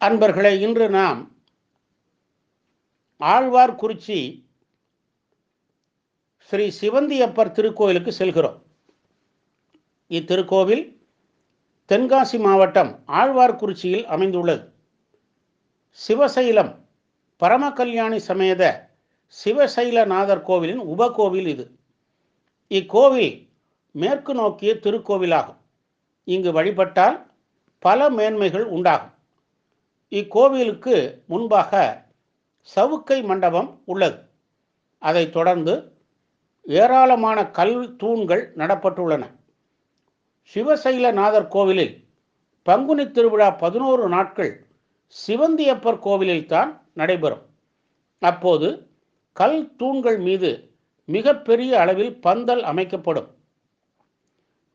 அன்பர்களே இன்று நாம் ஆழ்வார்குறிச்சி ஸ்ரீ சிவந்தியப்பர் திருக்கோயிலுக்கு செல்கிறோம். இத்திருக்கோவில் தென்காசி மாவட்டம் ஆழ்வார்குறிச்சியில் அமைந்துள்ளது. சிவசைலம் பரமகல்யாணி சமேத சிவசைலநாதர் கோவிலின் உபகோவில் இது. இக்கோவில் மேற்கு நோக்கிய திருக்கோவிலாகும். இங்கு வழிபட்டால் பல மேன்மைகள் உண்டாகும். இக்கோவிலுக்கு முன்பாக சவுக்கை மண்டபம் உள்ளது. அதைத் தொடர்ந்து ஏராளமான கல் தூண்கள் நடப்பட்டுள்ளன. சிவசைலநாதர் கோவிலில் பங்குனி திருவிழா பதினோரு நாட்கள் சிவந்தியப்பர் கோவிலில்தான் நடைபெறும். அப்போது கல் தூண்கள் மீது மிகப்பெரிய அளவில் பந்தல் அமைக்கப்படும்.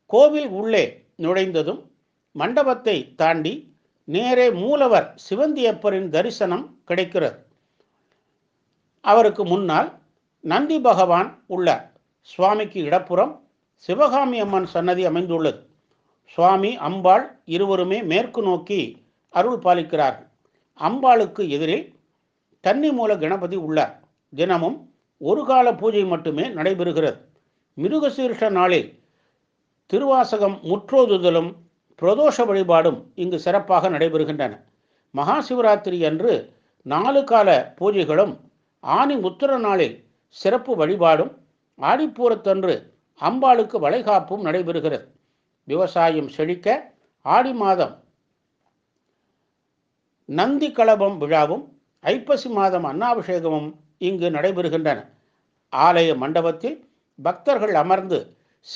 கோவில் உள்ளே நுழைந்ததும் மண்டபத்தை தாண்டி நேரே மூலவர் சிவந்தியப்பரின் தரிசனம் கிடைக்கிறது. அவருக்கு முன்னால் நந்தி பகவான் உள்ளார். சுவாமிக்கு இடப்புறம் சிவகாமி அம்மன் சன்னதி அமைந்துள்ளது. சுவாமி அம்பாள் இருவருமே மேற்கு நோக்கி அருள் பாலிக்கிறார்கள். அம்பாளுக்கு எதிரில் தண்ணி மூல கணபதி உள்ளார். தினமும் ஒரு கால பூஜை மட்டுமே நடைபெறுகிறது. மிருகசீர்ஷ நாளில் திருவாசகம் முற்றோதுதலும் பிரதோஷ வழிபாடும் இங்கு சிறப்பாக நடைபெறுகின்றன. மகா சிவராத்திரி அன்று நாலு கால பூஜைகளும் ஆணி முத்திர நாளில் சிறப்பு வழிபாடும் ஆடிப்பூரத்தன்று அம்பாளுக்கு வளைகாப்பும் நடைபெறுகிறது. விவசாயம் செழிக்க ஆடி மாதம் நந்தி கலபம் விழாவும் ஐப்பசி மாதம் அன்னாபிஷேகமும் இங்கு நடைபெறுகின்றன. ஆலய மண்டபத்தில் பக்தர்கள் அமர்ந்து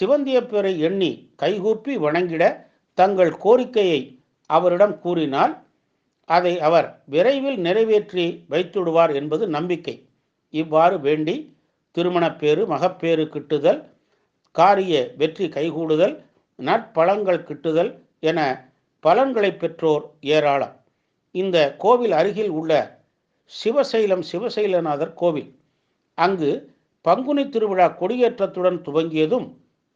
சிவந்தியப்பரை எண்ணி கைகூப்பி வணங்கிட தங்கள் கோரிக்கையை அவரிடம் கூறினால் அதை அவர் விரைவில் நிறைவேற்றி வைத்துடுவார் என்பது நம்பிக்கை. இவ்வாறு வேண்டி திருமணப்பேறு மகப்பேறு கிட்டுதல் காரிய வெற்றி கைகூடுதல் நற்பழங்கள் கிட்டுதல் என பலன்களை பெற்றோர் ஏராளம். இந்த கோவில் அருகில் உள்ள சிவசைலம் சிவசைலநாதர் கோவில். அங்கு பங்குனி திருவிழா கொடியேற்றத்துடன் துவங்கியதும்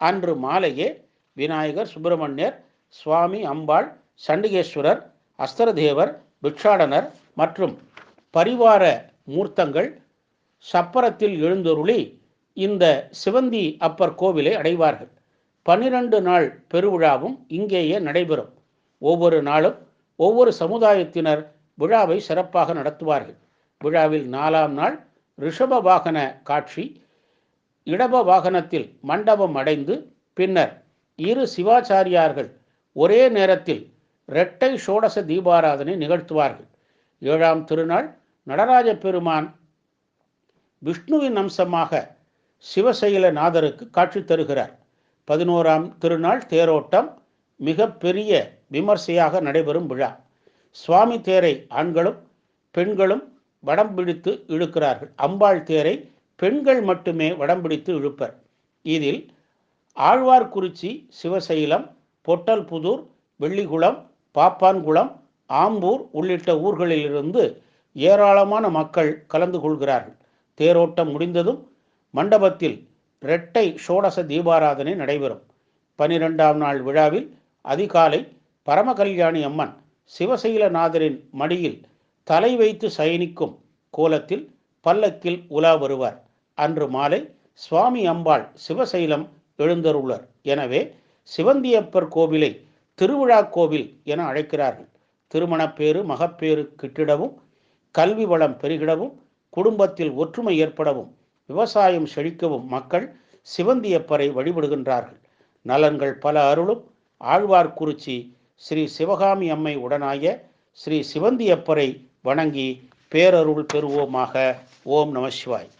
அன்று மாலையே விநாயகர் சுப்பிரமணியர் சுவாமி அம்பாள் சண்டிகேஸ்வரர் அஸ்தரதேவர் பிக்ஷாடனர் மற்றும் பரிவார மூர்த்தங்கள் சப்பரத்தில் எழுந்தொருளி இந்த சிவந்தி அப்பர் கோவிலை அடைவார்கள். பன்னிரண்டு நாள் பெருவிழாவும் இங்கேயே நடைபெறும். ஒவ்வொரு நாளும் ஒவ்வொரு சமுதாயத்தினர் விழாவை சிறப்பாக நடத்துவார்கள். விழாவில் நாலாம் நாள் ரிஷப வாகன காட்சி இடப வாகனத்தில் மண்டபம் அடைந்து பின்னர் இரு சிவாச்சாரியார்கள் ஒரே நேரத்தில் இரட்டை ஷோடச தீபாராதனை நிகழ்த்துவார்கள். ஏழாம் திருநாள் நடராஜ பெருமான் விஷ்ணுவின் அம்சமாக சிவசைல நாதருக்கு காட்சி தருகிறார். பதினோராம் திருநாள் தேரோட்டம் மிக பெரிய விமர்சையாக நடைபெறும் விழா. சுவாமி தேரை ஆண்களும் பெண்களும் வடம் பிடித்து இழுக்கிறார்கள். அம்பாள் தேரை பெண்கள் மட்டுமே வடம் பிடித்து இழுப்பர். இதில் ஆழ்வார்குறிச்சி சிவசைலம் பொட்டல்புதூர் வெள்ளிகுளம் பாப்பான்குளம் ஆம்பூர் உள்ளிட்ட ஊர்களிலிருந்து ஏராளமான மக்கள் கலந்து கொள்கிறார்கள். தேரோட்டம் முடிந்ததும் மண்டபத்தில் இரட்டை ஷோடச தீபாராதனை நடைபெறும். பனிரெண்டாம் நாள் விழாவில் அதிகாலை பரமகல்யாணி அம்மன் சிவசைலநாதரின் மடியில் தலை வைத்து சயனிக்கும் கோலத்தில் பல்லக்கில் உலா வருவார். அன்று மாலை சுவாமி அம்பாள் சிவசைலம் எழுந்தருள்ளார் எனவே சிவந்தியப்பர் கோவிலை திருவிழா கோவில் என அழைக்கிறார்கள். திருமணப்பேறு மகப்பேறு கிட்டிடவும் கல்வி வளம் பெருகிடவும் குடும்பத்தில் ஒற்றுமை ஏற்படவும் விவசாயம் செழிக்கவும் மக்கள் சிவந்தியப்பரை வழிபடுகின்றார்கள். நலன்கள் பல அருளும். ஆழ்வார்குறிச்சி ஸ்ரீ சிவகாமி அம்மை உடனாய ஸ்ரீ சிவந்தியப்பரை வணங்கி பேரருள் பெறுவோமாக. ஓம் நம சிவாய்.